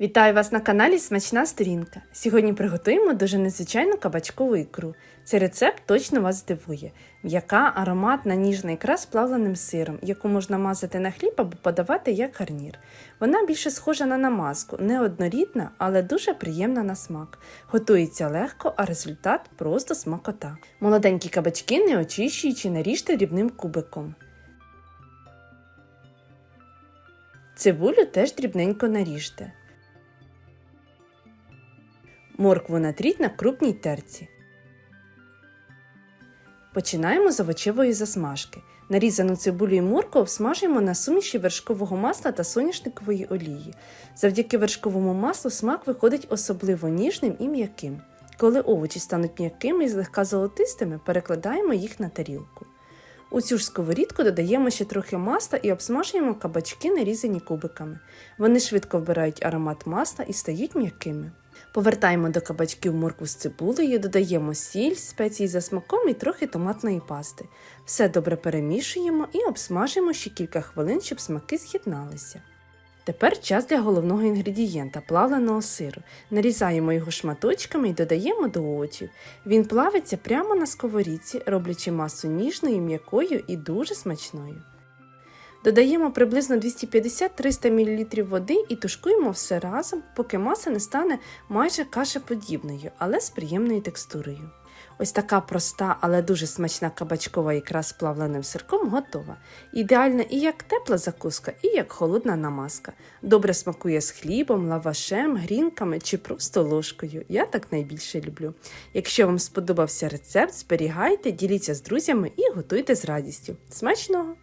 Вітаю вас на каналі Смачна сторінка. Сьогодні приготуємо дуже незвичайну кабачкову ікру. Цей рецепт точно вас здивує. М'яка, ароматна, ніжна ікра з плавленим сиром, яку можна мазати на хліб або подавати як гарнір. Вона більше схожа на намазку, не однорідна, але дуже приємна на смак. Готується легко, а результат просто смакота. Молоденькі кабачки, не очищуючи, наріжте дрібним кубиком. Цибулю теж дрібненько наріжте. Моркву натріть на крупній терці. Починаємо з овочевої засмажки. Нарізану цибулю і моркву обсмажуємо на суміші вершкового масла та соняшникової олії. Завдяки вершковому маслу смак виходить особливо ніжним і м'яким. Коли овочі стануть м'якими і злегка золотистими, перекладаємо їх на тарілку. У цю ж сковорідку додаємо ще трохи масла і обсмажуємо кабачки, нарізані кубиками. Вони швидко вбирають аромат масла і стають м'якими. Повертаємо до кабачків моркву з цибулею, додаємо сіль, спеції за смаком і трохи томатної пасти. Все добре перемішуємо і обсмажимо ще кілька хвилин, щоб смаки з'єдналися. Тепер час для головного інгредієнта плавленого сиру. Нарізаємо його шматочками і додаємо до овочів. Він плавиться прямо на сковорідці, роблячи масу ніжною, м'якою і дуже смачною. Додаємо приблизно 250-300 мл води і тушкуємо все разом, поки маса не стане майже кашеподібною, але з приємною текстурою. Ось така проста, але дуже смачна кабачкова ікра з плавленим сирком готова. Ідеальна і як тепла закуска, і як холодна намазка. Добре смакує з хлібом, лавашем, грінками чи просто ложкою. Я так найбільше люблю. Якщо вам сподобався рецепт, зберігайте, діліться з друзями і готуйте з радістю. Смачного!